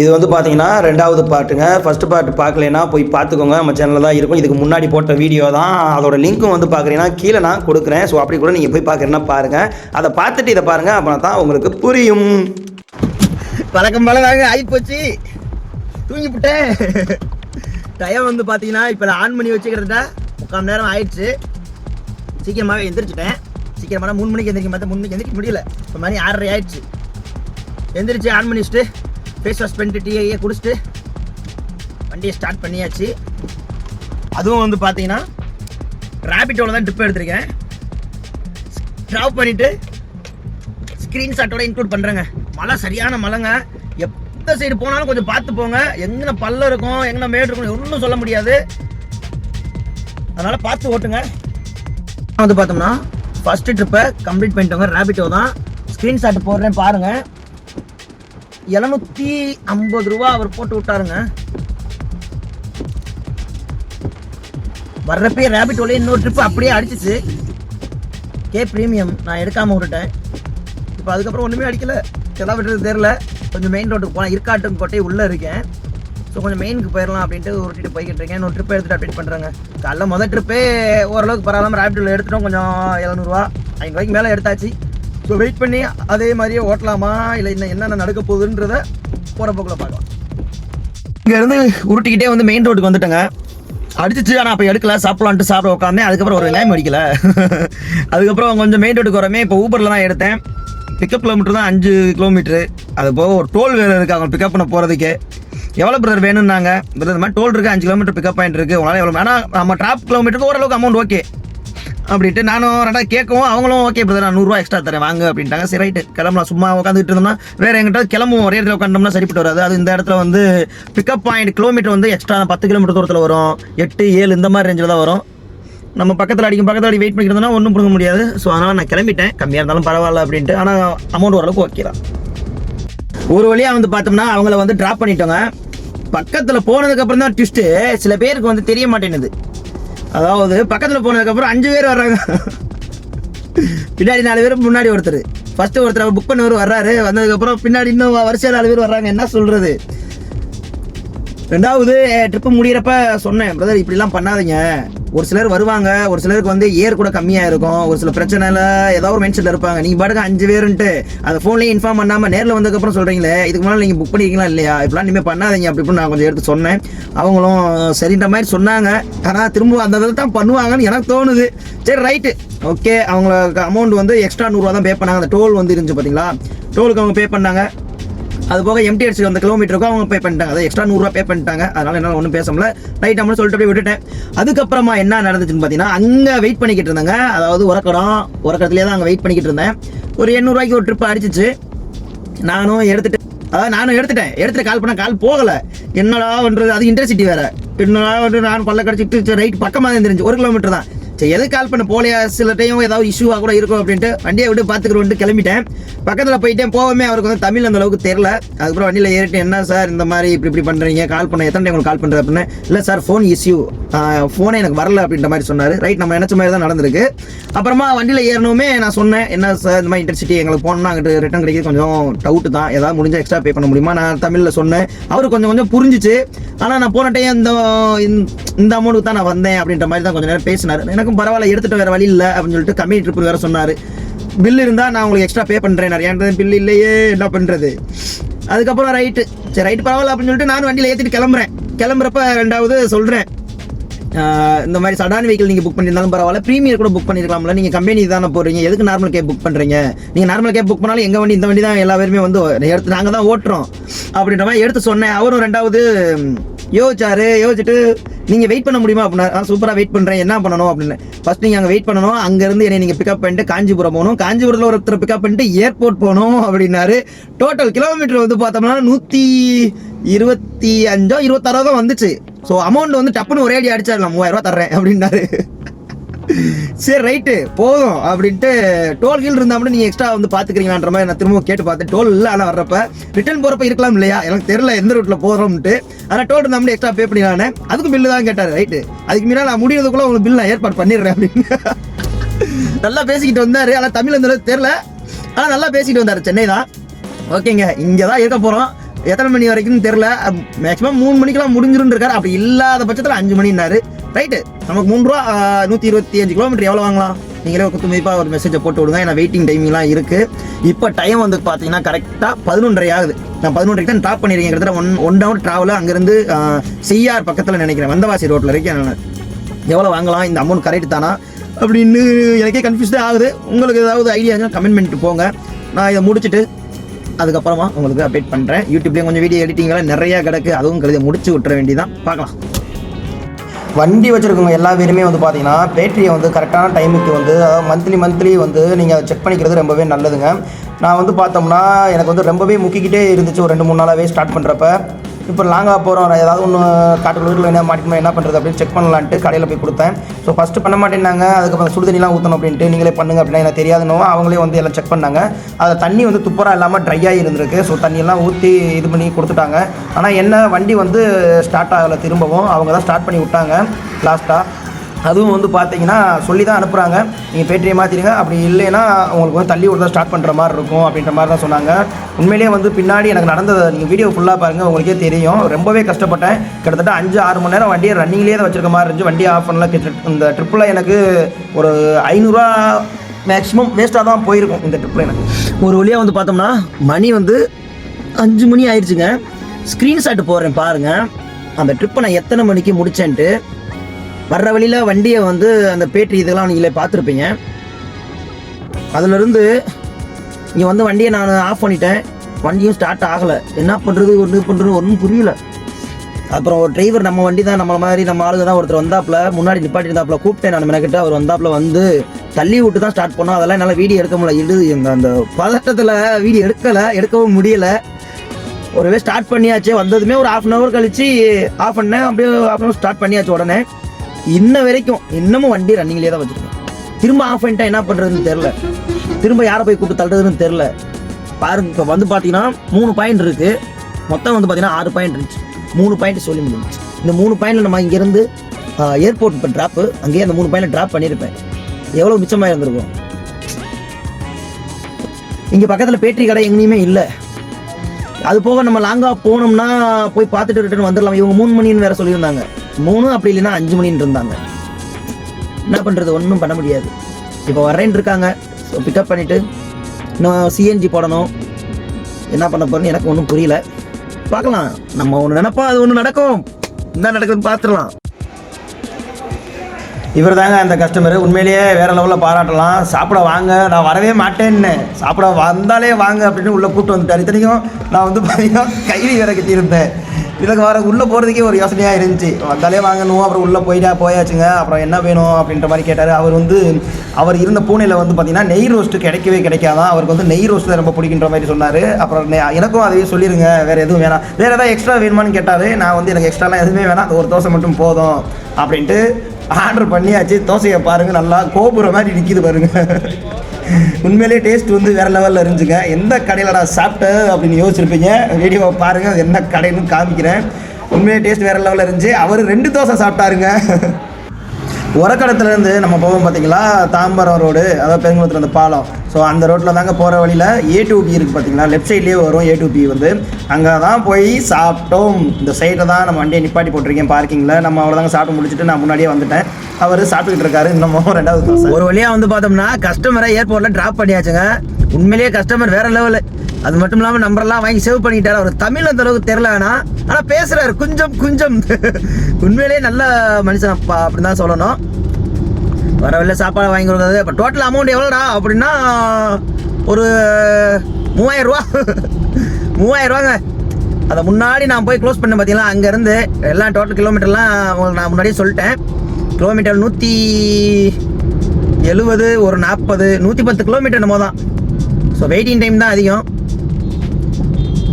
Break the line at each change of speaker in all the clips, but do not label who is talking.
இது வந்து பார்த்தீங்கன்னா ரெண்டாவது பார்ட்டுங்க ஃபஸ்ட்டு பாட்டு பார்க்கலைன்னா போய் பார்த்துக்கோங்க நம்ம சேனலில் தான் இருக்கும். இதுக்கு முன்னாடி போட்ட வீடியோ தான். அதோட லிங்க்கும் வந்து பார்க்குறீங்கன்னா கீழே நான் கொடுக்குறேன். ஸோ அப்படி கூட நீங்கள் போய் பார்க்குறேன்னா பாருங்கள் அதை பார்த்துட்டு இதை பாருங்கள் அப்புறம் தான் உங்களுக்கு புரியும்.
பழக்கம் பழகாக ஆகிப்போச்சு தூங்கி விட்டேன் டயம் வந்து பார்த்தீங்கன்னா இப்போ நான் ஆன் பண்ணி வச்சுக்கிறதா முக்கால் நேரம் ஆயிடுச்சு. சீக்கிரமாகவே எந்திரிச்சிட்டேன். சீக்கிரமாக மூணு மணிக்கு எந்திரிக்க பார்த்தா மூணு மணிக்கு எந்திரிக்க முடியல. இப்போ மணி ஆறரை ஆயிடுச்சு. எந்திரிச்சு ஆன் பண்ணி வச்சுட்டு ஃபேஸ் வாஷ் பண்ணிட்டு டீயை குடிச்சிட்டு வண்டியை ஸ்டார்ட் பண்ணியாச்சு. அதுவும் வந்து பார்த்தீங்கன்னா ரேபிட்டோவில் தான் ட்ரிப் எடுத்திருக்கேன். ட்ராப் பண்ணிவிட்டு ஸ்க்ரீன்ஷாட்டோட இன்க்ளூட் பண்ணுறேங்க மழை சரியான மழைங்க. எந்த சைடு போனாலும் கொஞ்சம் பார்த்து போங்க. எங்கே பல்ல இருக்கும் எங்கே மேடு இருக்கும் ஒன்றும் சொல்ல முடியாது. அதனால் பார்த்து ஓட்டுங்க. வந்து பார்த்தோம்னா ஃபர்ஸ்ட் ட்ரிப்பை கம்ப்ளீட் பண்ணிட்டோங்க. ரேபிட்டோ தான். ஸ்க்ரீன்ஷாட் போடுறேன் பாருங்க. எழுநூத்தி ஐம்பது ரூபா அவர் போட்டு விட்டாருங்க. வர்றப்பே ரேபிட்டோல இன்னொரு ட்ரிப் அப்படியே அடிச்சிச்சு. கே ப்ரீமியம் நான் எடுக்காமல் விட்டுட்டேன். இப்போ அதுக்கப்புறம் ஒன்றுமே அடிக்கல. எதா விட்டுறது தெரில கொஞ்சம் மெயின் ரோட்டுக்கு போனேன் இருக்காட்டும் கோட்டை உள்ளே இருக்கேன். ஸோ கொஞ்சம் மெயினுக்கு போயிடலாம் அப்படின்ட்டு உருட்டிட்டு போய்கிட்டு இருக்கேன். இன்னொரு ட்ரிப் எடுத்துட்டு அப்டேட் பண்ணுறாங்க காலைல மொதல் ட்ரிப்பே ஓரளவுக்கு பரவாயில்லாம ரேபிட்டில் எடுத்துட்டோம். கொஞ்சம் எழுநூறுவா ஐநூறுவாய்க்கு மேலே எடுத்தாச்சு. ஸோ வெயிட் பண்ணி அதே மாதிரியே ஓட்டலாமா? இல்லை இன்னும் என்னென்ன நடக்க போகுதுன்றத போகிறப்போக்கில் பார்க்கலாம். இங்கேருந்து உருட்டிக்கிட்டே வந்து மெயின் ரோட்டுக்கு வந்துட்டேங்க. அடிச்சிச்சு ஆனால் அப்போ எடுக்கல. சாப்பிடலான்ட்டு சாப்பிட உட்காந்தேன் அதுக்கப்புறம் ஒரு லைம் அடிக்கல. அதுக்கப்புறம் கொஞ்சம் மெயின் ரோட்டுக்கு வரமே இப்போ ஊபரில் தான் எடுத்தேன். பிக்கப் கிலோமீட்டர் தான் அஞ்சு கிலோமீட்ரு அது போக ஒரு டோல் வேறு இருக்குது அவங்க பிக்கப் பண்ண போகிறதுக்கு எவ்வளோ பிரதர் வேணும்னாங்க? பிரதர் மாதிரி டோல் இருக்குது அஞ்சு கிலோமீட்டர் பிக்கப் பாயிண்ட் இருக்குது உங்களால் எவ்வளோ ஆனால் நம்ம டிராப் கிலோமீட்டருக்கு ஓரளவுக்கு அமௌண்ட் ஓகே அப்படின்ட்டு நானும் ரெண்டாவது கேட்கவும் அவங்களும் ஓகே பிரதர் நான் நூறுரூவா எக்ஸ்ட்ரா தரேன் வாங்க அப்படின்ட்டாங்க. சரி ரைட்டு கிளம்பலாம். சும்மா உட்காந்துட்டு இருந்தோம்னா வேறு எங்கிட்ட கிளம்பும் ஒரே இடத்துல உட்காந்தோம்னா சரிப்பட்டு வராது. அது இந்த இடத்துல வந்து பிக்கப் பாயிண்ட் கிலோமீட்டர் வந்து எக்ஸ்ட்ரா பத்து கிலோமீட்டர் தூரத்தில் வரும். எட்டு ஏழு இந்த மாதிரி ரேஞ்சில் தான் வரும். நம்ம பக்கத்தில் அடிக்கும் பக்கத்தில் அடி வெயிட் பண்ணிக்கிறதுனா ஒன்றும் பிடுங்க முடியாது. ஸோ அதனால் நான் கிளம்பிட்டேன். கம்மியாக இருந்தாலும் பரவாயில்ல அப்படின்ட்டு. ஆனால் அமௌண்ட் ஓரளவுக்கு ஓகே தான். ஒரு வழியாக வந்து பார்த்தோம்னா அவங்கள வந்து ட்ராப் பண்ணிட்டோங்க. பக்கத்தில் போனதுக்கப்புறம் தான் ட்விஸ்ட்டு சில பேருக்கு வந்து தெரிய மாட்டேங்குது அதாவது பக்கத்தில் போனதுக்கப்புறம் அஞ்சு பேர் வர்றாங்க. பின்னாடி நாலு பேர் முன்னாடி ஒருத்தர். ஃபஸ்ட்டு ஒருத்தர் புக் பண்ணவர் வர்றாரு. வந்ததுக்கப்புறம் பின்னாடி இன்னும் வரிசையில் நாலு பேர் வர்றாங்க. என்ன சொல்கிறது ரெண்டாவது ட்ரிப்பு முடியிறப்ப சொன்னேன் பிரதர் இப்படிலாம் பண்ணாதீங்க. ஒரு சிலர் வருவாங்க ஒரு சிலருக்கு வந்து ஏர் கூட கம்மியாக இருக்கும். ஒரு சில பிரச்சனையில் ஏதாவது ஒரு மென்ஷனில் இருப்பாங்க. நீங்கள் பாட்டுக்கு அஞ்சு பேருன்ட்டு அந்த ஃபோன்லேயே இன்ஃபார்ம் பண்ணாமல் நேரில் வந்ததுக்கப்புறம் சொல்கிறீங்களே இதுக்கு முன்னால் நீங்கள் புக் பண்ணிருக்கீங்களா இல்லையா? இப்படிலாம் இனிமேல் பண்ணாதீங்க அப்படி நான் கொஞ்சம் எடுத்து சொன்னேன். அவங்களும் சரின்ற மாதிரி சொன்னாங்க. ஆனால் திரும்ப அந்த இதில் தான் பண்ணுவாங்கன்னு எனக்கு தோணுது. சரி ரைட்டு ஓகே அவங்களுக்கு அமௌண்ட் வந்து எக்ஸ்ட்ரா நூறுரூவா தான் பே பண்ணாங்க. அந்த டோல் வந்து இருந்துச்சு பார்த்தீங்களா டோலுக்கு அவங்க பே பண்ணாங்க. அது போக எம்டிஆர்சி அந்த கிலோமீட்டருக்கும் அவங்க பே பண்ணிட்டாங்க. அதை எக்ஸ்ட்ரா நூறுரூவா பே பண்ணிட்டாங்க. அதனால என்னால் ஒன்றும் பேச முடியல. ரைட் அம்மனு சொல்லிட்டு அப்படியே விட்டுட்டேன். அதுக்கப்புறமா என்ன நடந்துச்சுன்னு பார்த்தீங்கன்னா அங்கே வெயிட் பண்ணிக்கிட்டு இருந்தாங்க. அதாவது உறக்கடம். உறக்கத்துலேயே தான் அங்கே வெயிட் பண்ணிக்கிட்டு இருந்தேன். ஒரு எண்ணூறுவாய்க்கு ஒரு ட்ரிப் அடிச்சிச்சு. நானும் எடுத்துட்டு அதாவது நானும் எடுத்துட்டேன். எடுத்துட்டு கால் பண்ண கால் போகலை. என்னடா பண்ணுறது அது இன்டர்சிட்டி வேறு. என்னடா வந்து நான் பல்ல கடிச்சிட்டு ரைட் பக்கமாக தான் தெரிஞ்சு ஒரு கிலோமீட்டர் தான். சரி எது கால் பண்ண. போலையா சில டைம் ஏதாவது இஷ்யூவாக கூட இருக்கும் அப்படின்ட்டு வண்டியை விட்டு பார்த்துக்கிறோன்ட்டு கிளம்பிட்டேன். பக்கத்தில் போயிட்டேன். போகவே அவருக்கு வந்து தமிழ் அந்த அளவுக்கு தெரில அதுக்கப்புறம் வண்டியில் ஏறிட்டு என்ன சார் இந்த மாதிரி இப்படி இப்படி பண்ணுறீங்க கால் பண்ண எத்தனை டைம் உங்களுக்கு கால் பண்ணுறது அப்படின்னு. இல்லை சார் ஃபோன் இஷ்யூ ஃபோனே எனக்கு வரல அப்படின்ற மாதிரி சொன்னார். ரைட் நம்ம நினச்ச மாதிரி தான் நடந்திருக்கு. அப்புறமா வண்டியில் ஏறணுமே நான் சொன்னேன். என்ன சார் இந்த மாதிரி இன்டர்சிட்டி எங்களுக்கு போனோம்னா அங்கிட்டு ரிட்டன் கிடைக்கிறது கொஞ்சம் டவுட்டு தான். ஏதாவது முடிஞ்சால் எக்ஸ்ட்ரா பே பண்ண முடியுமா? நான் தமிழில் சொன்னேன். அவர் கொஞ்சம் கொஞ்சம் புரிஞ்சிச்சு. ஆனால் நான் போன டைம் இந்த இந்த அமௌண்ட்டுக்கு தான் நான் வந்தேன் அப்படின்ற மாதிரி தான் கொஞ்சம் நேரம் பேசினார். எனக்கு எனக்கும் பரவாயில்ல எடுத்துகிட்டு வேறு வழி இல்லை அப்படின்னு சொல்லிட்டு கம்மி ட்ரிப் வேறு சொன்னார். பில் இருந்தால் நான் உங்களுக்கு எக்ஸ்ட்ரா பே பண்ணுறேன் என்கிட்ட பில் இல்லையே என்ன பண்ணுறது அதுக்கப்புறம் ரைட்டு சரி ரைட்டு பரவாயில்ல அப்படின்னு சொல்லிட்டு நான் வண்டியில் ஏற்றிட்டு கிளம்புறேன். கிளம்புறப்ப ரெண்டாவது சொல்கிறேன் இந்த மாதிரி சடான் வெஹிக்கிள் நீங்கள் புக் பண்ணியிருந்தாலும் பரவாயில்ல. ப்ரீமியர் கூட புக் பண்ணியிருக்கலாம்ல நீங்கள் கம்பெனி தானே போகிறீங்க எதுக்கு நார்மல் கேப் புக் பண்ணுறீங்க நீங்கள் நார்மல் கேப் புக் பண்ணாலும் எங்கள் வண்டி இந்த வண்டி தான் எல்லா பேருமே வந்து எடுத்து நாங்கள் தான் ஓட்டுறோம். அப்படின்ற மாதிரி எடுத்து சொன்னேன். அவரும் ரெண்டாவது யோசிச்சாரு. யோசிச்சுட்டு நீங்கள் வெயிட் பண்ண முடியுமா? அப்படின்னா சூப்பராக வெயிட் பண்ணுறேன் என்ன பண்ணணும்? அப்படின்னு. ஃபர்ஸ்ட் நீங்கள் அங்கே வெயிட் பண்ணணும். அங்கேருந்து என்னை நீங்கள் பிக்கப் பண்ணிட்டு காஞ்சிபுரம் போகணும். காஞ்சிபுரத்தில் ஒருத்தர் பிக்கப் பண்ணிட்டு ஏர்போர்ட் போகணும் அப்படின்னாரு. டோட்டல் கிலோமீட்டர் வந்து பார்த்தோம்னா நூற்றி இருபத்தி அஞ்சோ இருபத்தாறோ தான் வந்துச்சு. ஸோ அமௌண்ட் வந்து டப்புன்னு ஒரே அடி அடிச்சிடலாம் மூவாயிரம் ரூபா தர்றேன் அப்படின்னாரு. சரி ரைட்டு போதும் அப்படின்ட்டு டோல் கீழ் இருந்தா மட்டும் நீங்கள் எக்ஸ்ட்ரா வந்து பார்த்துக்கிறீங்களான்ற மாதிரி நான் திரும்பவும் கேட்டு பார்த்தேன். டோல் இல்லை ஆனால் வர்றப்ப ரிட்டர்ன் போகிறப்ப இருக்கலாம் இல்லையா? எனக்கு தெரியல எந்த ரூட்டில் போகிறோம்ட்டு ஆனால் டோல் இருந்தால் மட்டும் எக்ஸ்ட்ரா பே பண்ணிடலானே அதுக்கும் பில்லு தான் கேட்டார் ரைட்டு அதுக்கு முன்னாடி நான் முடியறதுக்குள்ள உங்களுக்கு பில் நான் ஏற்பாடு பண்ணிடுறேன் அப்படின்னு. நல்லா பேசிக்கிட்டு வந்தார். ஆனால் தமிழ் அந்த தெரில ஆனால் நல்லா பேசிக்கிட்டு வந்தார் சென்னை தான். ஓகேங்க இங்கே தான் இருக்க போகிறோம் எத்தனை மணி வரைக்கும் தெரில மேக்ஸிமம் மூணு மணிக்கெல்லாம் முடிஞ்சிருந்து இருக்காரு அப்படி இல்லாத பட்சத்தில் அஞ்சு மணினாரு ரைட்டு நமக்கு மூணு ரூபா நூற்றி இருபத்தி அஞ்சு கிலோமீட்டர் எவ்வளோ வாங்கலாம்? நீங்களே குத்து மதிப்பாக ஒரு மெசேஜை போட்டு விடுங்க. ஏன்னா வெயிட்டிங் டைமிங்லாம் இருக்குது இப்போ டைம் வந்து பார்த்தீங்கன்னா கரெக்டாக பதினொன்றரை ஆகுது. நான் பதினொன்றரைக்கு தான் ட்ராப் பண்ணியிருக்கேன் கிட்டத்தட்ட ஒன் ஒன் ஹவர் ட்ராவல் அங்கேருந்து செய்யார் பக்கத்தில் நினைக்கிறேன். வந்தவாசி ரோட்டில் இருக்கேன் நான். எவ்வளோ வாங்கலாம்? இந்த அமௌண்ட் கரெக்ட் தானா? அப்படின்னு எனக்கே கன்ஃபியூஸ்டே ஆகுது. உங்களுக்கு ஏதாவது ஐடியா இருந்தால் கமெண்ட் பண்ணிட்டு போங்க. நான் இதை முடிச்சுட்டு அதுக்கப்புறமா உங்களுக்கு அப்டேட் பண்ணுறேன் யூடியூப்லேயும் கொஞ்சம் வீடியோ எடிட்டிங்லாம் நிறைய கிடக்கு. அதுவும் கழுதி முடிச்சு விட்டுற வேண்டியதான் பார்க்கலாம்.
வண்டி வச்சுருக்கவங்க எல்லா பேருமே வந்து பார்த்தீங்கன்னா பேட்டரியை வந்து கரெக்டான டைமுக்கு வந்து அதாவது மந்த்லி மந்த்லி வந்து நீங்கள் செக் பண்ணிக்கிறது ரொம்பவே நல்லதுங்க. நான் வந்து பார்த்தோம்னா எனக்கு வந்து ரொம்பவே முக்கிக்கிட்டே இருந்துச்சு. ஒரு ரெண்டு மூணு நாளாகவே ஸ்டார்ட் பண்ணுறப்ப இப்போ லாங்காக போகிறோம் ஏதாவது ஒன்று காட்டுக்குள்ள என்ன மாட்டிக்கணும் என்ன பண்ணுறது அப்படின்னு செக் பண்ணலான்ட்டு கடையில் போய் கொடுத்தேன். ஸோ ஃபஸ்ட்டு பண்ண மாட்டேன்னாங்க. அதுக்கப்புறம் சுடு தண்ணிலாம் ஊற்றணும் அப்படின்ட்டு நீங்களே பண்ணுங்க அப்படின்னா எனக்கு தெரியாதுனோ அவங்களே வந்து எல்லாம் செக் பண்ணாங்க. அது தண்ணி வந்து துப்புரா இல்லாமல் ட்ரையாக இருந்திருக்கு. ஸோ தண்ணியெல்லாம் ஊற்றி இது பண்ணி கொடுத்துட்டாங்க. ஆனால் என்ன வண்டி வந்து ஸ்டார்ட் ஆகலை திரும்பவும். அவங்க தான் ஸ்டார்ட் பண்ணி விட்டாங்க லாஸ்ட்டாக அதுவும் வந்து பார்த்தீங்கன்னா சொல்லி தான் அனுப்புகிறாங்க நீங்கள் பேட்டரியை மாற்றிடுங்க அப்படி இல்லைன்னா உங்களுக்கு வந்து தள்ளி விடுறதா ஸ்டார்ட் பண்ணுற மாதிரி இருக்கும் அப்படின்ற மாதிரி தான் சொன்னாங்க. உண்மையிலேயே வந்து பின்னாடி எனக்கு நடந்ததை நீங்கள் வீடியோ ஃபுல்லாக பாருங்கள் உங்களுக்கே தெரியும். ரொம்பவே கஷ்டப்பட்டேன். கிட்டத்தட்ட அஞ்சு ஆறு மணி நேரம் வண்டியை ரன்னிங்லேயே தான் வச்சிருக்க மாதிரி இருந்துச்சு. வண்டி ஆஃப் பண்ணலாம் இந்த ட்ரிப்பில் எனக்கு ஒரு ஐநூறுரூவா மேக்ஸிமம் வேஸ்ட்டாக தான் போயிருக்கும் இந்த ட்ரிப்பில் எனக்கு.
ஒரு வழியாக வந்து பார்த்தோம்னா மணி வந்து அஞ்சு மணி ஆயிடுச்சுங்க ஸ்க்ரீன்ஷாட் போடுறேன் பாருங்கள் அந்த ட்ரிப்பை நான் எத்தனை மணிக்கு முடிச்சேன்ட்டு வர்ற வழியில் வண்டியை வந்து அந்த பேட்டரி இதெல்லாம் நீங்களே பார்த்துருப்பீங்க. அதுலேருந்து இங்கே வந்து வண்டியை நான் ஆஃப் பண்ணிட்டேன். வண்டியும் ஸ்டார்ட் ஆகலை. என்ன பண்ணுறது ஒன்று பண்ணுறது ஒன்றும் புரியல. அப்புறம் ஒரு டிரைவர் நம்ம வண்டி தான் நம்ம மாதிரி நம்ம ஆளுங்க தான் ஒருத்தர் வந்தாப்புல முன்னாடி நிப்பாட்டி இருந்தாப்புல கூப்பிட்டேன் நான் மெனக்கிட்ட. அவர் வந்தாப்புல வந்து தள்ளி விட்டு தான் ஸ்டார்ட் பண்ணோம். அதெல்லாம் என்னால் வீடியோ எடுக்க முடியல. இது இந்த அந்த பதட்டத்தில் வீடியோ எடுக்கலை எடுக்கவும் முடியல. ஒருவே ஸ்டார்ட் பண்ணியாச்சு. வந்ததுமே ஒரு ஆஃப் அன் ஹவர் கழிச்சு ஆஃப் பண்ணேன். அப்படியே ஆஃப் அன் ஹவர் ஸ்டார்ட் பண்ணியாச்சு உடனே. இன்ன வரைக்கும் இன்னமும் வண்டி ரன்னிங்லேயே தான் வச்சுருக்கேன். திரும்ப ஆஃப் பண்ணிட்டா என்ன பண்ணுறதுன்னு தெரில திரும்ப யாரை போய் கூப்பிட்டு தள்ளுறதுன்னு தெரில பாருங்க இப்போ வந்து பார்த்தீங்கன்னா மூணு பாயிண்ட் இருக்குது மொத்தம் வந்து பார்த்தீங்கன்னா ஆறு பாயிண்ட் இருந்துச்சு. மூணு பாயிண்ட் சொல்லி முடியும் இந்த மூணு பாயிண்ட்ல நம்ம இங்கேருந்து ஏர்போர்ட் இப்போ ட்ராப்பு அங்கேயே அந்த மூணு பாயிண்ட்ல ட்ராப் பண்ணியிருப்பேன். எவ்வளோ மிச்சமாக இருந்திருக்கும்? இங்கே பக்கத்தில் பேட்டரி கடை எங்கேயுமே இல்லை. அது போக நம்ம லாங்காக போனோம்னா போய் பார்த்துட்டு ரிட்டர்ன் வந்துடலாம் இவங்க மூணு மணின்னு வேறு சொல்லியிருந்தாங்க. மூணு அப்படி இல்லைன்னா அஞ்சு மணின்னு இருந்தாங்க. என்ன பண்ணுறது ஒன்றும் பண்ண முடியாது. இப்போ வரேன்னு இருக்காங்க. ஸோ பிக்கப் பண்ணிவிட்டு இன்னும் சிஎன்ஜி போடணும். என்ன பண்ண போகிறேன்னு எனக்கு ஒன்றும் புரியல. பார்க்கலாம். நம்ம ஒன்று நினப்பா அது ஒன்று நடக்கும். என்ன நடக்குதுன்னு பார்த்துடலாம்.
இவர் தாங்க அந்த கஸ்டமர் உண்மையிலேயே வேற லெவலில் பாராட்டலாம். சாப்பிட வாங்க. நான் வரவே மாட்டேன்னு. சாப்பிட வந்தாலே வாங்க அப்படின்னு உள்ளே கூப்பிட்டு வந்துட்டார். இத்தனைக்கும் நான் வந்து பார்த்தீங்கன்னா கைலி வேற கட்டியிருந்தேன். இதுக்கு வர உள்ளே போகிறதுக்கே ஒரு யோசனையாக இருந்துச்சு. வந்தாலே வாங்கணும் அப்புறம் உள்ளே போயிட்டா போயாச்சுங்க. அப்புறம் என்ன வேணும் அப்படின்ற மாதிரி கேட்டார். அவர் வந்து அவர் இருந்த பூனையில் வந்து பார்த்தீங்கன்னா நெய் ரோஸ்ட்டு கிடைக்கவே கிடைக்காதான் அவருக்கு வந்து நெய் ரோஸ்ட் தான் ரொம்ப பிடிக்கின்ற மாதிரி சொன்னார். அப்புறம் எனக்கும் அதையே சொல்லிடுங்க வேறு எதுவும் வேணாம். வேறு எதாவது எக்ஸ்ட்ரா வேணுமான்னு கேட்டார். நான் வந்து எனக்கு எக்ஸ்ட்ராலாம் எதுவுமே வேணாம். அது ஒரு தோசை மட்டும் போதும் அப்படின்ட்டு ஆர்டர் பண்ணியாச்சு. தோசையை பாருங்க நல்லா கோபுரம் மாதிரி நிற்கிது பாருங்க. உண்மையிலேயே டேஸ்ட் வந்து வேற லெவலில் இருந்துச்சுங்க. எந்த கடையில் சாப்பிட்டு அப்படின்னு யோசிச்சிருப்பீங்க. வீடியோவை பாருங்க என்ன கடைன்னு காமிக்கிறேன். உண்மையிலே டேஸ்ட் வேற லெவலில் இருந்துச்சு. அவர் ரெண்டு தோசை சாப்பிட்டாருங்க. உரக்கடத்துலேருந்து நம்ம போவோம் பார்த்தீங்களா தாம்பரம் ரோடு அதாவது பெருங்குளத்தில் அந்த பாலம். ஸோ அந்த ரோட்டில் தாங்க போகிற வழியில் ஏ டூ பி இருக்குது பார்த்தீங்களா லெஃப்ட் சைட்லேயே வரும் ஏ டூ பி வந்து. அங்கே தான் போய் சாப்பிட்டோம். இந்த சைடில் தான் நம்ம வண்டியை நிப்பாட்டி போட்டிருக்கேன் பார்க்கிங்கில் நம்ம அவ்வளோதாங்க சாப்பிட்டு முடிச்சுட்டு நான் முன்னாடியே வந்துட்டேன். அவர் சாப்பிட்டுக்கிட்டு இருக்காரு. இன்னமும் ரெண்டாவது
ஒரு வழியாக வந்து பார்த்தோம்னா கஸ்டமரை ஏர்போர்ட்டில் ட்ராப் பண்ணியாச்சுங்க. உண்மையிலேயே கஸ்டமர் வேறு லெவலு அது மட்டும் இல்லாமல் நம்பர்லாம் வாங்கி சேவ் பண்ணிட்டார். அவர் தமிழ் அந்த அளவுக்கு தெரில ஆனால் பேசுறாரு. குஞ்சம் குஞ்சம். உண்மையிலேயே நல்ல மனுஷன். அப்பா அப்படின்னு தான் சொல்லணும். வர வெளில சாப்பாடு வாங்கி கொடுக்குறது. இப்போ டோட்டல் அமௌண்ட் எவ்வளோடா? அப்படின்னா ஒரு மூவாயிரம் ரூபா. மூவாயிரம் ரூபாங்க. அதை முன்னாடி நான் போய் க்ளோஸ் பண்ணேன் பார்த்தீங்களா அங்கேருந்து எல்லாம் டோட்டல் கிலோமீட்டர்லாம் உங்களுக்கு நான் முன்னாடியே சொல்லிட்டேன். கிலோமீட்டர் நூற்றி எழுபது ஒரு நாற்பது நூற்றி பத்து கிலோமீட்டர் என்னமோ தான். ஸோ வெயிட்டிங் டைம் தான் அதிகம்.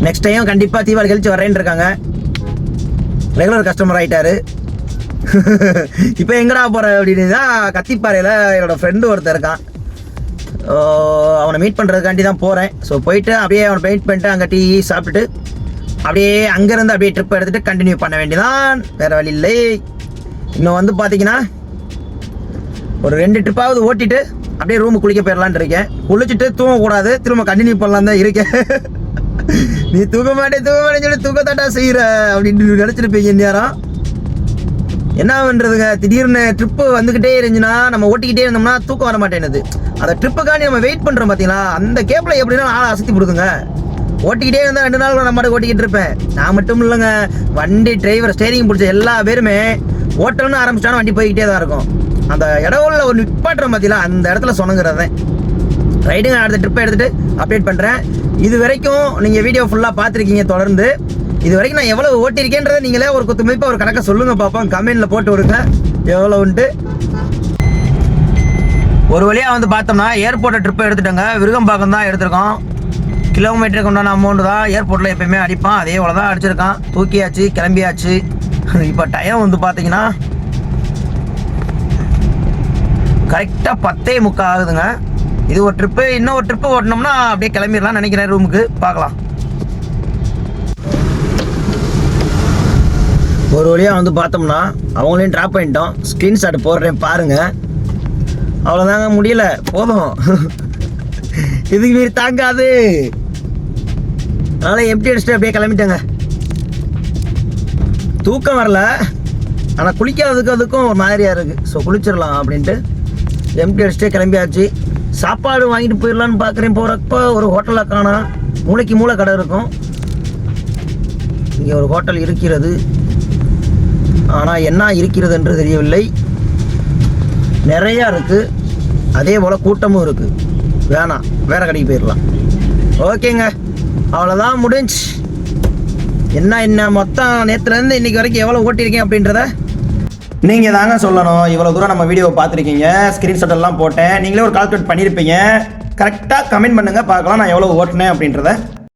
நெக்ஸ்ட் டைம் கண்டிப்பாக தீபாவளி கழிச்சு வரேன்னு இருக்காங்க. ரெகுலர் கஸ்டமர் ஆகிட்டாரு இப்போ எங்கடா போகிற அப்படின்னு தான் கத்திப்பாறையில் என்னோடய ஃப்ரெண்டு ஒருத்தர் இருக்கான். ஓ, அவனை மீட் பண்ணுறதுக்காண்டி தான் போகிறேன் ஸோ போயிட்டு அப்படியே அவனை மீட் பண்ணிட்டு அங்கே டீ சாப்பிட்டுட்டு அப்படியே அங்கேருந்து அப்படியே ட்ரிப் எடுத்துகிட்டு கண்டினியூ பண்ண வேண்டியதான் வேறு வழி இல்லை. இன்னும் வந்து பார்த்தீங்கன்னா ஒரு ரெண்டு ட்ரிப்பாவது ஓட்டிட்டு அப்படியே ரூமு குளிக்க போயிடலான் இருக்கேன். குளிச்சுட்டு தூங்கக்கூடாது. திரும்ப கண்டினியூ பண்ணலாம் தான் இருக்கேன். நீ தூக்க மாட்டே தூக்க மாட்டேன்னு சொல்லி தூக்கத்தாட்டா செய்கிற அப்படின்னு நினச்சிருப்பீங்க நேரம் என்ன பண்ணுறதுங்க திடீர்னு ட்ரிப்பு வந்துக்கிட்டே இருந்துச்சுன்னா நம்ம ஓட்டிக்கிட்டே இருந்தோம்னா தூக்கம் வர மாட்டேனுது அந்த ட்ரிப்புக்காண்டி நம்ம வெயிட் பண்ணுறோம் பார்த்தீங்களா அந்த கேப்பில் எப்படின்னா ஆளை அசத்தி கொடுக்குங்க ஓட்டிக்கிட்டே இருந்தால் ரெண்டு நாள் நம்ம ஓட்டிக்கிட்டு இருப்பேன். நான் மட்டும் இல்லைங்க. வண்டி டிரைவர் ஸ்டேரிங் பிடிச்ச எல்லா பேருமே ஓட்டல்னு ஆரம்பிச்சிட்டாலும் வண்டி போய்கிட்டே தான் இருக்கும். அந்த இடவுல ஒரு நிப்பாட்டுறோம் பார்த்தீங்களா அந்த இடத்துல சொன்னங்கிறதேன் ரைடுங்க அடுத்த ட்ரிப்பை எடுத்துட்டு அப்டேட் பண்ணுறேன் இது வரைக்கும் நீங்கள் வீடியோ ஃபுல்லாக பார்த்துருக்கீங்க தொடர்ந்து. இது வரைக்கும் நான் எவ்வளோ ஓட்டியிருக்கேன்றதை நீங்களே ஒரு குத்து மதிப்பாக ஒரு கணக்கை சொல்லுங்கள் பார்ப்போம் கமெண்டில் போட்டு விடுங்க. எவ்வளோன்ட்டு ஒரு வழியாக வந்து பார்த்தோம்னா ஏர்போர்ட்டை ட்ரிப்பை எடுத்துட்டோங்க. விருகம்பாக்கம் தான் எடுத்திருக்கோம். கிலோமீட்டருக்கு உண்டான அமௌண்ட்டு தான் ஏர்போர்ட்டில் எப்பயுமே அடிப்பான். அதே போல தான் அடிச்சிருக்கான். தூக்கியாச்சு கிளம்பியாச்சு. இப்போ டைம் வந்து பார்த்தீங்கன்னா கரெக்டாக பத்தே முக்கால் ஆகுதுங்க. இது ஒரு ட்ரிப்பு இன்னும் ஒரு ட்ரிப்பு ஓட்டினோம்னா அப்படியே கிளம்பிடலாம் நினைக்கிறேன் ரூமுக்கு பார்க்கலாம். ஒரு வழியாக வந்து பார்த்தோம்னா அவங்களையும் ட்ராப் பண்ணிட்டோம். ஸ்க்ரீன்ஷாட் போடுறேன் பாருங்கள் அவ்வளோதாங்க முடியல. போதும். இதுக்கு மீறி தாங்காது. அதனால் எப்படி அடிச்சுட்டு அப்படியே கிளம்பிட்டேங்க. தூக்கம் வரல. ஆனால் குளிக்காததுக்கு அதுக்கும் ஒரு மாதிரியாக இருக்குது ஸோ குளிச்சிடலாம் அப்படின்ட்டு எம்டி அடிச்சுட்டே கிளம்பியாச்சு. சாப்பாடு வாங்கிட்டு போயிடலான்னு பார்க்குறேன் போகிறப்ப ஒரு ஹோட்டலாக காணா. மூளைக்கு மூளை கடை இருக்கும். இங்கே ஒரு ஹோட்டல் இருக்கிறது. ஆனால் என்ன இருக்கிறது என்று தெரியவில்லை. நிறையா இருக்குது அதே போல் கூட்டமும் இருக்குது வேணாம். வேறு கடைக்கு போயிடலாம் ஓகேங்க. அவ்வளோதான் முடிஞ்சு. என்ன என்ன மொத்தம் நேற்றுலேருந்து இன்னைக்கு வரைக்கும் எவ்வளோ ஓட்டியிருக்கேன் அப்படின்றத நீங்கள் தாங்க சொல்லணும். இவ்வளோ தூரம் நம்ம வீடியோவை பார்த்துருக்கீங்க. ஸ்க்ரீன்ஷாட் எல்லாம் போட்டேன். நீங்களே ஒரு கால்குலேட் பண்ணியிருப்பீங்க கரெக்டாக கமெண்ட் பண்ணுங்கள் பார்க்கலாம் நான் எவ்வளோ ஓட்டினேன் அப்படின்றத.